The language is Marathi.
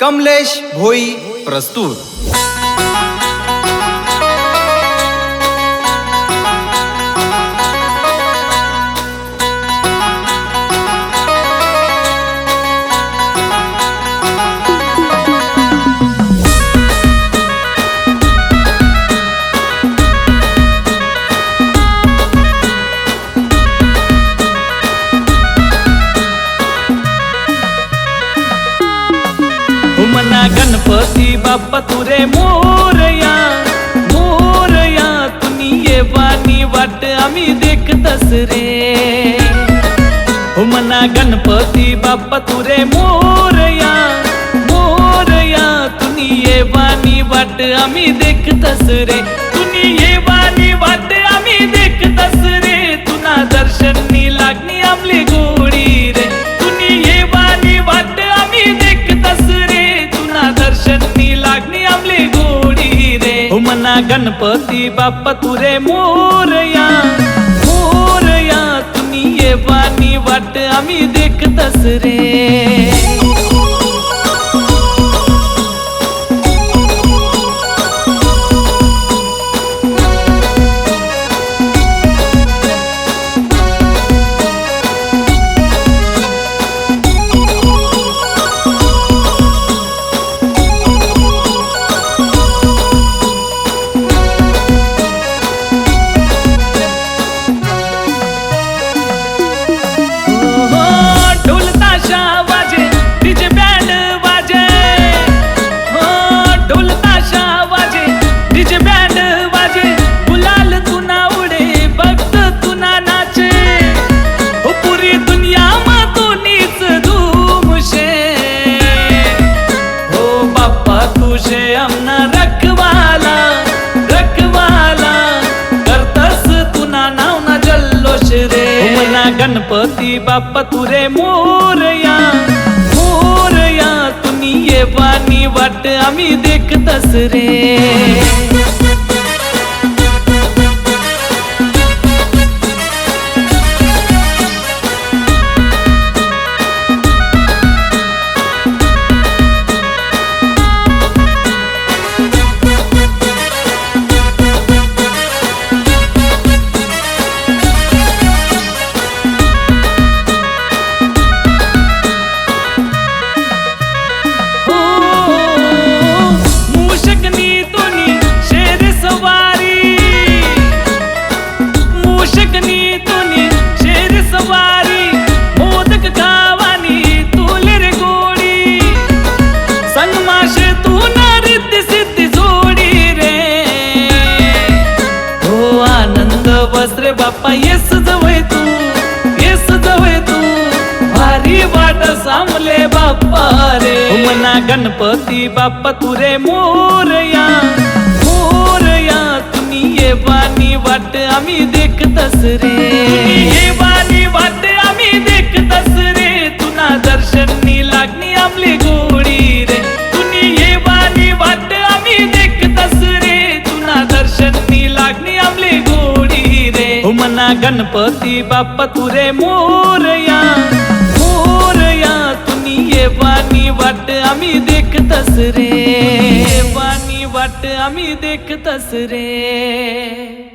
कमलेश भोई प्रस्तुत। मना गणपती बाप्पा तुरे मोरया मोरया तुम्ही ये वाणी वाट आम्ही देखतस रे हो मना गणपती बाप्पा तुरे मोरया मोरया तुम्ही ये वाणी वाट आम्ही देखतस रे गणपती बाप्पा तुरे मोरया मोरया तुम्ही ये वाणी वाट आम्ही देखतस रे. गणपती बाप्पा तुरे मोरया मोरया तुम्ही ये वाणी वाट आम्ही देखतस रे. बाप्पा येस जवळ तू येस जवळ तू. भारी वाट सामले बाप्पा रे. मना गणपती बाप्पा तुरे मोरया मोरया तुम्ही ये वाणी वाट आम्ही देखतस रे. गणपती बाप्पा तुरे मोरया मोरया तुम्ही ये वाणी वाट आम्ही देखतस रे वाणी वाट आम्ही देखतस रे.